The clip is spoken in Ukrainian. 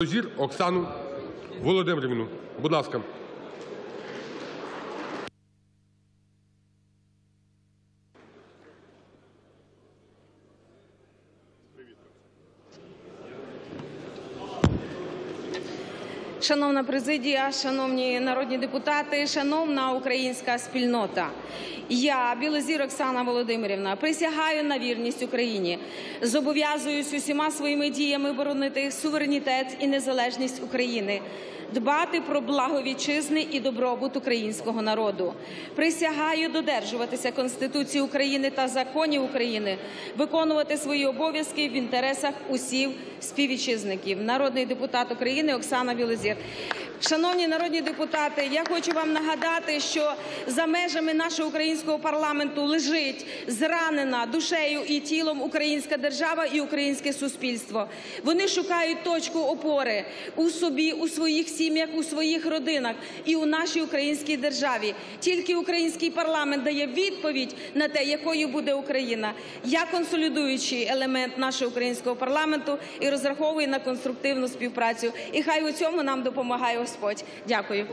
Білозір Оксану Володимирівну. Будь ласка. Шановна президія, шановні народні депутати, шановна українська спільнота. Я, Білозір Оксана Володимирівна, присягаю на вірність Україні. Зобов'язуюсь усіма своїми діями боронити суверенітет і незалежність України, дбати про благо вітчизни і добробут українського народу. Присягаю додержуватися Конституції України та законів України, виконувати свої обов'язки в інтересах усіх співвітчизників. Народний депутат України Оксана Білозір. decir, Шановні народні депутати, я хочу вам нагадати, що за межами нашого українського парламенту лежить зранена душею і тілом українська держава і українське суспільство. Вони шукають точку опори у собі, у своїх сім'ях, у своїх родинах і у нашій українській державі. Тільки український парламент дає відповідь на те, якою буде Україна. Я консолідуючий елемент нашого українського парламенту і розраховую на конструктивну співпрацю. І хай у цьому нам допомагає Господь. Дякую.